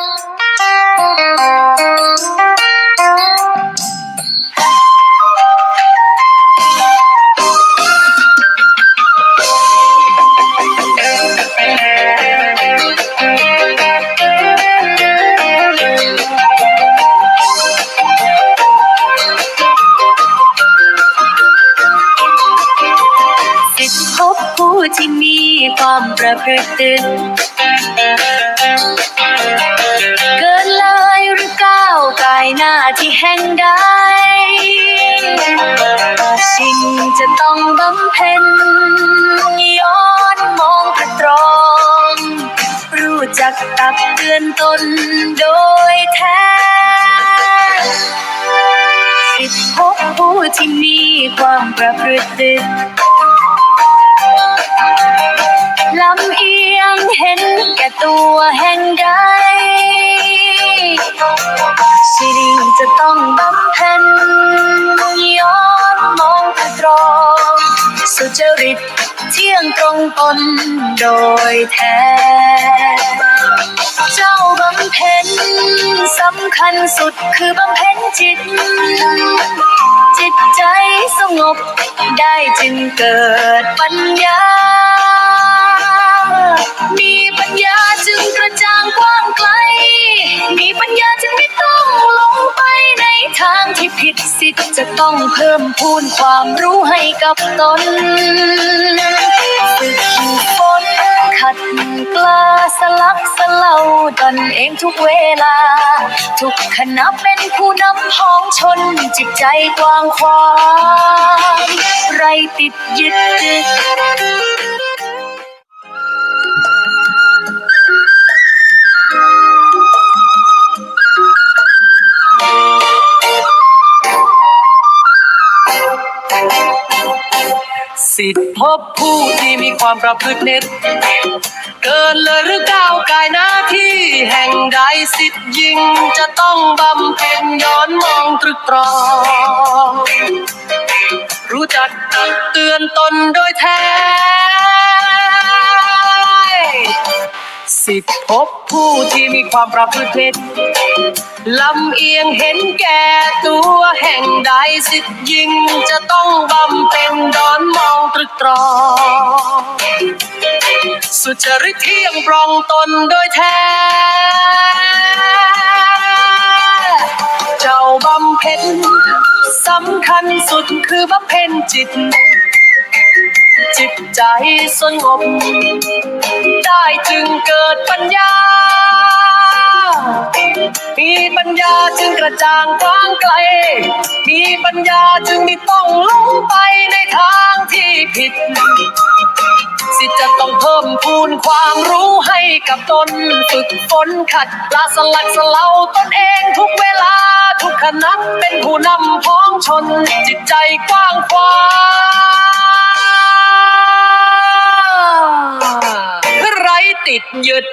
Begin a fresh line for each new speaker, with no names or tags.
พบผู้ที่มีความประพฤติ แห่งใด สิ่งจะต้องบำเพ็ญย้อนมองกระตรอง รู้จักตักเตือนตนโดยแท้สิทธพบผู้ที่มีความประพฤติลำเอียงเห็นแก่ตัวแห่งใด สิริจะต้องบำเพ็ญย้อนมองตรง สุจริตเที่ยงตรงตนโดยแท้ เจ้าบำเพ็ญสำคัญสุดคือบำเพ็ญจิต จิตใจสงบได้จึงเกิดปัญญา ทางที่ผิดสิทธิ์จะต้องเพิ่มพูนความรู้ให้กับตนฝึกฝนขัดกล้าสลักสลาตนเองทุกเวลา ทุกขณะเป็นผู้นำพ้องชนจิตใจกว้างขวางไรติดยึดติด
สิทธิพบผู้ที่มีความประพฤติเน็ตเกินเลยหรือก้าวกายหน้าที่แห่งใดสิทธิ์ยิ่งจะต้องบำเพ็ญย้อนมองตรึกตรอง รู้จักตักเตือนตนโดยแท้สิทธิพบผู้ที่มีความประพฤติลำเอียงเห็นแก่ตัวแห่งใดสิทธิ์ยิ่งจะต้องบำเพ็ญดอนมอ ตรึกตรอง สุจริตเที่ยงปรองตนโดยแท้ เจ้าบำเพ็ญสำคัญสุดคือบำเพ็ญจิต จิตใจสงบ ได้จึงเกิดปัญญา มีปัญญาจึงกระจ่างกว้างไกล มีปัญญาจึงไม่ต้องลงไปในทาง ผิด สิจะต้องเพิ่มพูนความรู้ให้กับตน ฝึกฝนขัดลาสลักสลาตนเองทุกเวลา ทุกขณะเป็นผู้นำพ้องชน จิตใจกว้างขวางไรติดยึด